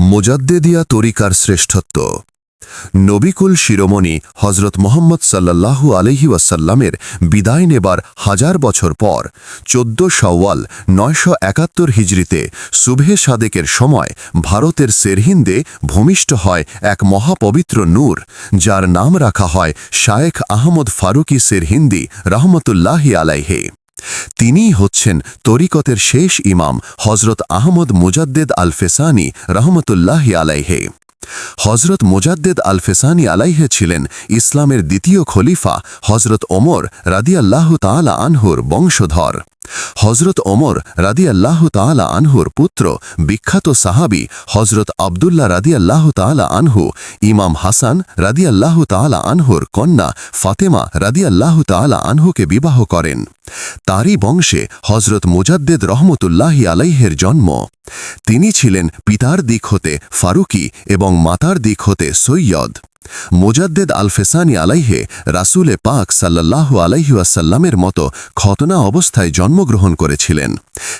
মোজাদ্দেদিয়া তরিকার শ্রেষ্ঠত্ব। নবিকুল শিরোমণি হজরত মোহাম্মদ সাল্লাল্লাহু আলহি ওয়াসাল্লামের বিদায় নেবার হাজার বছর পর চোদ্দ সওয়াল নয়শো একাত্তর হিজড়িতে সুভে সাদেকের সময় ভারতের সেরহিন্দে ভূমিষ্ঠ হয় এক মহাপবিত্র নূর, যার নাম রাখা হয় শায়েখ আহমদ ফারুকি সেরহিন্দি রহমতুল্লাহি আলাইহে। তিনিই হচ্ছেন তরিকতের শেষ ইমাম হজরত আহমদ মুজাদ্দেদ আলফেসানি রহমতুল্লাহ রহমতুল্লাহি আলাইহে। হজরত মোজাদ্দেদ আলফেসানি আলাইহে ছিলেন ইসলামের দ্বিতীয় খলিফা হজরত ওমর রাদিয়াল্লাহ তালা আনহুর বংশধর। হজরত ওমর রাদিয়াল্লাহ তাআলা আনহুর পুত্র, বিখ্যাত সাহাবি হজরত আবদুল্লাহ রাদিয়াল্লাহ তাআলা আনহু, ইমাম হাসান রাদিয়াল্লাহ তাআলা আনহুর কন্যা ফাতেমা রাদিয়াল্লাহ তাআলা আনহুকে বিবাহ করেন। তারই বংশে হজরত মুজাদ্দেদ রহমতুল্লাহি আলাইহের জন্ম। তিনি ছিলেন পিতার দিক হতে ফারুকি এবং মাতার দিক হতে সৈয়দ। মোজাদ্দেদ আলফেসানি আলাইহে, রাসুলে পাক সাল্লাল্লাহু আলাইহুয়াসাল্লামের মতো খতনা অবস্থায় জন্মগ্রহণ করেছিলেন।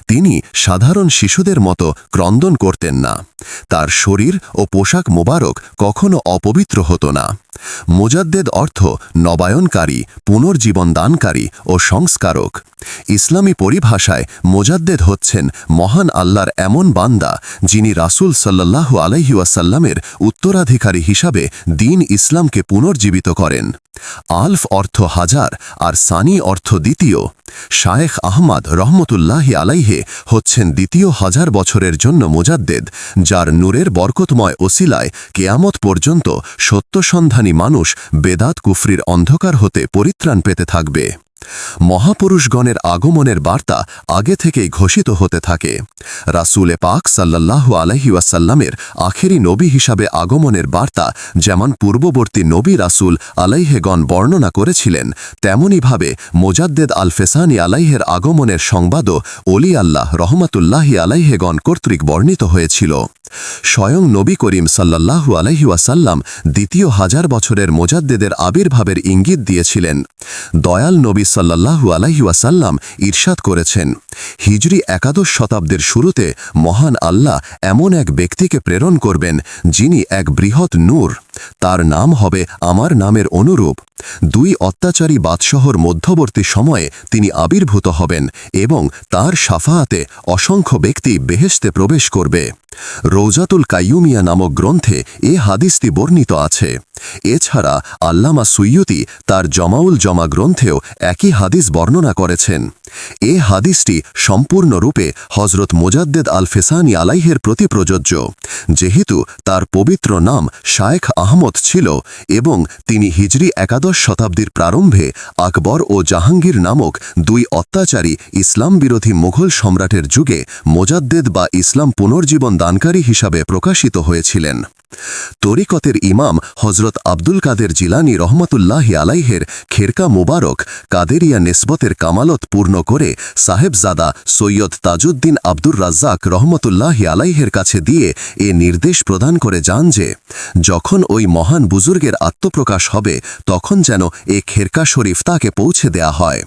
তিনি সাধারণ শিশুদের মতো ক্রন্দন করতেন না। তার শরীর ও পোশাক মোবারক কখনো অপবিত্র হতো না। মোজাদ্দেদ অর্থ নবায়নকারী পুনর্জীবন দানকারী ও সংস্কারক। ইসলামী পরিভাষায় মোজাদ্দেদ হচ্ছেন মহান আল্লাহর এমন বান্দা যিনি রাসুল সাল্লাল্লাহু আলাইহুয়াসাল্লামের উত্তরাধিকারী হিসাবে দিন ইসলামকে পুনর্জীবিত করেন। আলফ অর্থ হাজার আর সানি অর্থ দ্বিতীয়। শায়েখ আহমাদ রহমতুল্লাহি আলাইহে হচ্ছেন দ্বিতীয় হাজার বছরের জন্য মোজাদ্দেদ, যার নূরের বরকতময় ওসিলায় কেয়ামত পর্যন্ত সত্যসন্ধানী মানুষ বেদাত কুফরির অন্ধকার হতে পরিত্রাণ পেতে থাকবে। মহাপুরুষগণের আগমনের বার্তা আগে থেকেই ঘোষিত হতে থাকে। রাসুলে পাক সাল্লাল্লাহু আলহি ওয়াসাল্লামের আখেরি নবী হিসাবে আগমনের বার্তা যেমন পূর্ববর্তী নবী রাসুল আলাইহেগণ বর্ণনা করেছিলেন তেমনইভাবে মোজাদ্দেদ আল ফেসানি আলাইহের আগমনের সংবাদও অলি আল্লাহ রহমতুল্লাহি আলাইহেগণ কর্তৃক বর্ণিত হয়েছিল। স্বয়ং নবী করিম সাল্লাল্লাহু আলহিউসাল্লাম দ্বিতীয় হাজার বছরের মোজাদ্দেদের আবির্ভাবের ইঙ্গিত দিয়েছিলেন। দয়াল নবী সাল্লাল্লাহু আলহিউসাল্লাম ঈর্ষাদ করেছেন, হিজরি একাদশ শতাব্দীর শুরুতে মহান আল্লাহ এমন এক ব্যক্তিকে প্রেরণ করবেন যিনি এক বৃহৎ নূর। তার নাম হবে আমার নামের অনুরূপ। দুই অত্যাচারী বাদশহর মধ্যবর্তী সময়ে তিনি আবির্ভূত হবেন এবং তার সাফাহাতে অসংখ্য ব্যক্তি বেহেস্তে প্রবেশ করবে। রৌজাতুল কাইয়ুমিয়া নামক গ্রন্থে এ হাদিসটি বর্ণিত আছে। এছাড়া আল্লামা সুইয়ুতি তার জমাউল জমা গ্রন্থেও একই হাদিস বর্ণনা করেছেন। এ হাদিসটি সম্পূর্ণরূপে হজরত মোজাদ্দেদ আল ফেসানি আলাইহের প্রতি প্রযোজ্য, যেহেতু তার পবিত্র নাম শায়েখ আহমদ ছিল এবং তিনি হিজরি একাদশ শতাব্দীর প্রারম্ভে আকবর ও জাহাঙ্গীর নামক দুই অত্যাচারী ইসলাম বিরোধী মুঘল সম্রাটের যুগে মোজাদ্দেদ বা ইসলাম পুনর্জীবন দানকারী হিসাবে প্রকাশিত হয়েছিলেন। তরিকতের ইমাম হজরত আব্দুল কাদের জিলানি রহমতুল্লাহি আলাইহের খেরকা মুবারক কাদেরিয়া নেসবতের কামালত পূর্ণ করে সাহেবজাদা সৈয়দ তাজউদ্দিন আব্দুর রাজ্জাক রহমতুল্লাহি আলাইহের কাছে দিয়ে এ নির্দেশ প্রদান করে যান যে, যখন ওই মহান বুজুর্গের আত্মপ্রকাশ হবে, তখন যেন এ খেরকা শরীফ তাকে পৌঁছে দেয়া হয়।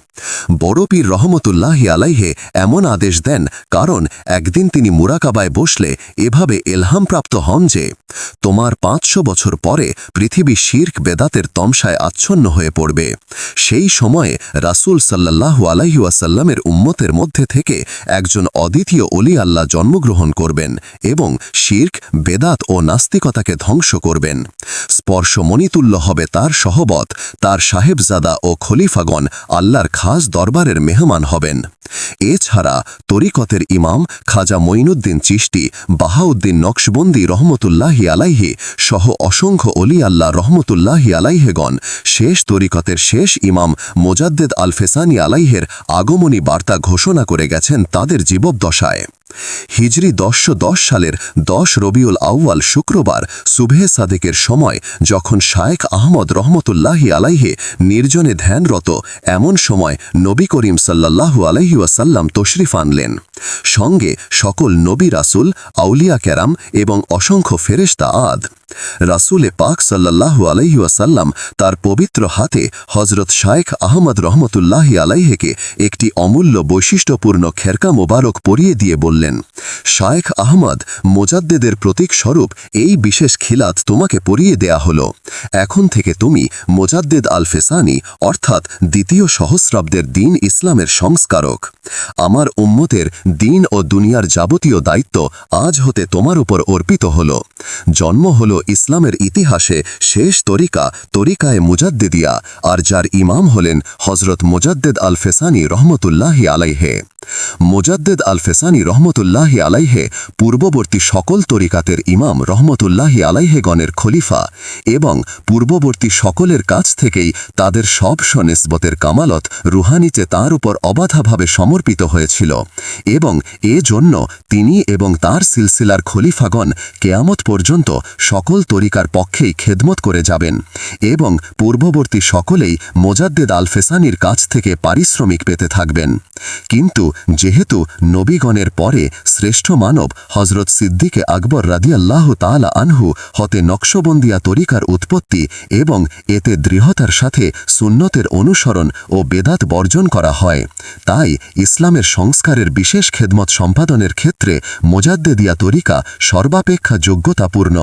বড় পীর রহমতুল্লাহি আলাইহে এমন আদেশ দেন, কারণ একদিন তিনি মুরাকাবায় বসলে এভাবে এলহামপ্রাপ্ত হন যে তোমার পাঁচশো বছর পরে পৃথিবী শির্ক বেদাতের তমসায় আচ্ছন্ন হয়ে পড়বে। সেই সময়ে রাসুল সাল্লাল্লাহু আলাইহুয়াসাল্লামের উম্মতের মধ্যে থেকে একজন অদ্বিতীয় অলি আল্লাহ জন্মগ্রহণ করবেন এবং শির্ক, বেদাত ও নাস্তিকতাকে ধ্বংস করবেন। স্পর্শমণিতুল্য হবে তার সহবত, তার সাহেবজাদা ও খলিফাগণ আল্লাহর খাস দরবারের মেহমান হবেন। এছাড়া তরিকতের ইমাম খাজা মঈনুদ্দিন চিশতি, বাহাউদ্দিন নকশবন্দি রহমতুল্লাহি আলাইহি সহ অসংখ্য অলি আল্লাহ রহমতুল্লাহি আলাইহেগণ। শেষ তরিকতের শেষ ইমাম মোজাদ্দেদ আলফেসানি আলাইহের আগমনী বার্তা ঘোষণা করে গেছেন তাদের জীবদ্দশায়। হিজরি দশশো দশ সালের দশ রবিউল আউয়াল শুক্রবার সুবহে সাদেকের সময় যখন শায়েখ আহমদ রহমতুল্লাহি আলাইহে নির্জনে ধ্যানরত এমন সময় নবী করিম সাল্লাল্লাহু আলাইহি তশরিফ আনলেন। সঙ্গে সকল নবী রাসুল, আউলিয়া ক্যারাম এবং অসংখ্য ফেরেস্তা আদ। রাসুলে পাক সাল্লাল্লাহু আলাইহি ওয়াসাল্লাম তার পবিত্র হাতে হজরত শায়েখ আহমদ রহমতুল্লাহি আলাইহেকে একটি অমূল্য বৈশিষ্ট্যপূর্ণ খেরকা মোবারক পরিয়ে দিয়ে বললেন, শায়েখ আহমদ, মোজাদ্দেদের প্রতীক স্বরূপ এই বিশেষ খিলাত তোমাকে পরিয়ে দেয়া হলো। এখন থেকে তুমি মোজাদ্দেদ আল ফেসানি, অর্থাৎ দ্বিতীয় সহস্রাব্দের দিন ইসলামের সংস্কারক। আমার উম্মতের দিন ও দুনিয়ার যাবতীয় দায়িত্ব আজ হতে তোমার উপর অর্পিত হল। জন্ম হল ইসলামের ইতিহাসে শেষ তরিকা তরিকায় মুজাদ্দিদিয়া, আর যার ইমাম হলেন হজরত মুজাদ্দেদ আল ফেসানি রহমতুল্লাহি আলাইহে। মোজাদ্দেদ আল ফেসানি রহমতুল্লাহি আলাইহে পূর্ববর্তী সকল তরিকাতের ইমাম রহমতুল্লাহি আলাইহেগণের খলিফা এবং পূর্ববর্তী সকলের কাছ থেকেই তাদের সব সনেসবতের কামালত রুহানিতে তার উপর অবাধাভাবে সমর্পিত হয়েছিল এবং এ জন্য তিনি এবং তার সিলসিলার খলিফাগণ কেয়ামত পর্যন্ত সকল তরিকার পক্ষেই খেদমত করে যাবেন এবং পূর্ববর্তী সকলেই মোজাদ্দেদ আল ফেসানির কাছ থেকে পারিশ্রমিক পেতে থাকবেন। কিন্তু যেহেতু নবীগণের পরে শ্রেষ্ঠ মানব হজরত সিদ্দিকে আকবর রাদিয়াল্লাহ তালা আনহু হতে নকশবন্দিয়া তরিকার উৎপত্তি এবং এতে দৃঢ়তার সাথে সুন্নতের অনুসরণ ও বেদাত বর্জন করা হয়, তাই ইসলামের সংস্কারের বিশেষ খেদমত সম্পাদনের ক্ষেত্রে মোজাদ্দেদিয়া তরিকা সর্বাপেক্ষা যোগ্যতাপূর্ণ।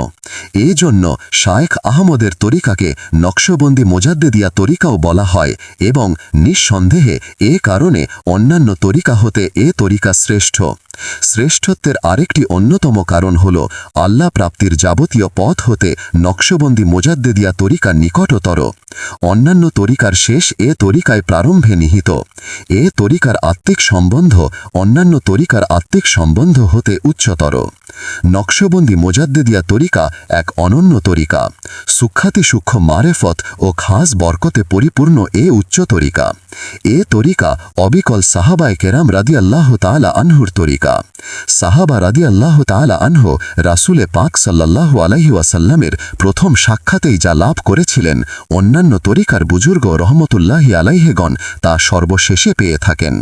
এই জন্য শায়েখ আহমদের তরিকাকে নকশবন্দি মোজাদ্দেদিয়া তরিকাও বলা হয় এবং নিঃসন্দেহে এ কারণে অন্যান্য তরিকা হতে এ তরিকা শ্রেষ্ঠ। শ্রেষ্ঠত্বের আরেকটি অন্যতম কারণ হল আল্লাহ প্রাপ্তির যাবতীয় পথ হতে নকশবন্দি মোজাদ্দেদিয়া তরিকা নিকটতর। অন্যান্য তরিকার শেষ এ তরিকায় প্রারম্ভে নিহিত। এ তরিকার আত্মিক সম্বন্ধ অন্যান্য তরিকার আত্মিক সম্বন্ধ হতে উচ্চতর। নকশবন্দি মোজাদ্দেদিয়া তরিকা এক অনন্য তরিকা। সুখ্যাতি সূক্ষ্ম মারেফত ও খাস বরকতে পরিপূর্ণ এ উচ্চ তরিকা। এ তরিকা অবিকল সাহাবায় কেরাম রাদি আল্লাহ তালা আনহুর তরিকা। সাহাবা রাদি আল্লাহ তালা আনহ রাসুলে পাক সাল্লাহ আলাহি ওয়াসাল্লামের প্রথম সাক্ষাতেই যা লাভ করেছিলেন, অন্যান্য তরিকার বুজুর্গ রহমতুল্লাহি আলাইহেগণ তা সর্বশেষে পেয়ে থাকেন।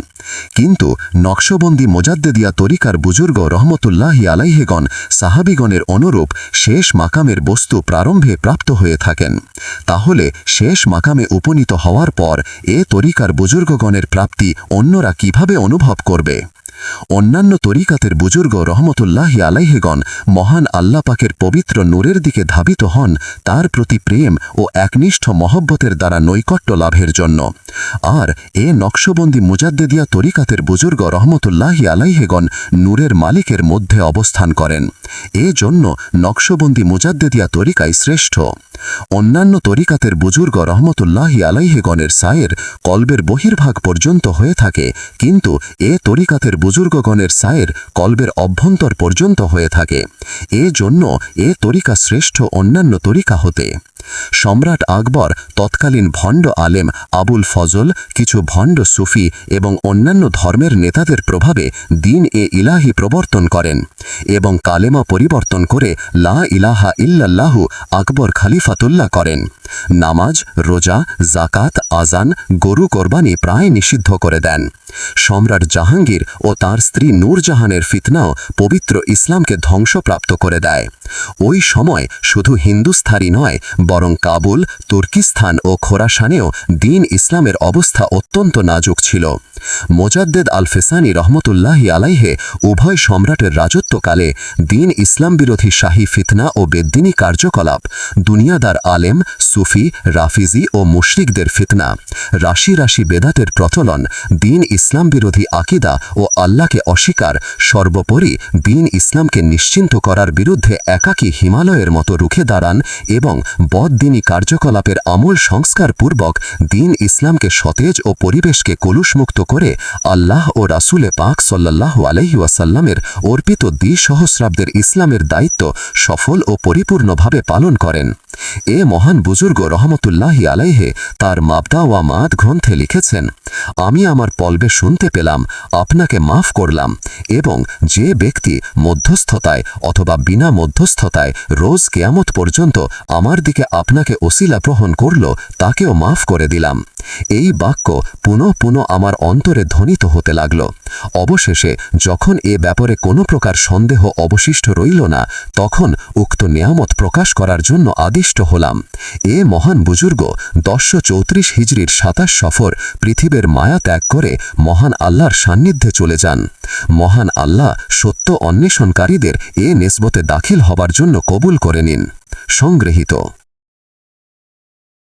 কিন্তু নকশবন্দি মোজাদ্দেদিয়া তরিকার বুজুর্গ রহমতুল্লাহি আলাইহেগণ সাহাবিগণের অনুরূপ শেষ মাকামের বস্তু প্রারম্ভে প্রাপ্ত হয়ে থাকেন। তাহলে শেষ মাকামে উপনীত হওয়ার পর এ তরিকার বুজুর্গগণের প্রাপ্তি অন্যরা কীভাবে অনুভব করবে? অন্যান্য তরিকাতের বুজুর্গ রহমতুল্লাহি আলাইহেগণ মহান আল্লাপাকের পবিত্র নূরের দিকে ধাবিত হন তার প্রতি প্রেম ও একনিষ্ঠ মহব্বতের দ্বারা নৈকট্য লাভের জন্য। আর এ নকশবন্দি মুজাদ্দেদিয়া তরিকাতের বুজুর্গ রহমতুল্লাহি আলাইহেগণ নূরের মালিকের মধ্যে অবস্থান করেন। এ জন্য নকশবন্দি মুজাদ্দেদিয়া তরিকাই শ্রেষ্ঠ। অন্যান্য তরিকাতের বুজুর্গ রহমতুল্লাহি আলাইহেগণের সায়ের কলবের বহির্ভাগ পর্যন্ত হয়ে থাকে, কিন্তু এ তরিকাতের বুজুর্গগণের সায়ের কলবের অভ্যন্তর পর্যন্ত হয়ে থাকে। এ জন্য এ তরিকা শ্রেষ্ঠ অন্যান্য তরিকা হতে। সম্রাট আকবর, তৎকালীন ভণ্ড আলেম আবুল ফজল, কিছু ভণ্ড সুফি এবং অন্যান্য ধর্মের নেতাদের প্রভাবে দিন এ ইলাহি প্রবর্তন করেন এবং কালেমা পরিবর্তন করে লা ইলাহা ইল্লাল্লাহু আকবর খালিফাতুল্লাহ করেন। নামাজ, রোজা জাকাত আজান গরু কোরবানি প্রায় নিষিদ্ধ করে দেন। সম্রাট জাহাঙ্গীর ও তার স্ত্রী নূরজাহানের ফিতনাও পবিত্র ইসলামকে ধ্বংসপ্রাপ্ত করে দেয়। ওই সময় শুধু হিন্দুস্থানই নয়, বরং কাবুল তুর্কিস্তান ও খোরাসানেও দিন ইসলামের অবস্থা অত্যন্ত নাজুক ছিল। মোজাদ্দেদ আল ফেসানি রহমতুল্লাহি আলাইহে উভয় সম্রাটের রাজত্বকালে দিন ইসলাম বিরোধী শাহী ফিতনা ও বেদ্দিনী কার্যকলাপ, দুনিয়াদার আলেম, সুফি, রাফিজি ও মুশরিকদের ফিতনা, রাশি রাশি বেদাতের প্রচলন, দিন ইসলাম বিরোধী আকিদা ও আল্লাহকে অস্বীকার, সর্বোপরি দিন ইসলামকে নিশ্চিন্ত করার বিরুদ্ধে একাকী হিমালয়ের মতো রুখে দাঁড়ান এবং বদদিনী কার্যকলাপের আমূল সংস্কারপূর্বক দিন ইসলামকে সতেজ ও পরিবেশকে কলুষমুক্ত করে আল্লাহ ও রাসুলে পাক সাল্লাহ আলহি ওয়াসাল্লামের অর্পিত দ্বি সহস্রাব্দের ইসলামের দায়িত্ব সফল ও পরিপূর্ণভাবে পালন করেন। এ মহান বুজুর্গ রহমতুল্লাহি আলাইহে তার মাবদা ওয়া মাদ গ্রন্থে লিখেছেন, আমি আমার পলবে মুখে শুনতে পেলাম, আপনাকে মাফ করলাম এবং যে ব্যক্তি মধ্যস্থতায় অথবা বিনা মধ্যস্থতায় রোজ কেয়ামত পর্যন্ত আমার দিকে আপনাকে ওসিলা গ্রহণ করল, তাকেও মাফ করে দিলাম। এই বাক্য পুনঃ পুনঃ আমার অন্তরে ধ্বনিত হতে লাগল। অবশেষে যখন এ ব্যাপারে কোনো প্রকার সন্দেহ অবশিষ্ট রইল না, তখন উক্ত নিয়ামত প্রকাশ করার জন্য আদিষ্ট হলাম। এ মহান বুজুর্গ দশশো চৌত্রিশ হিজড়ির সাতাশ সফর পৃথিবীর মায়া ত্যাগ করে মহান আল্লাহর সান্নিধ্যে চলে যান। মহান আল্লাহ সত্য অন্বেষণকারীদের এ নেসবতে দাখিল হবার জন্য কবুল করে নিন। সংগৃহীত।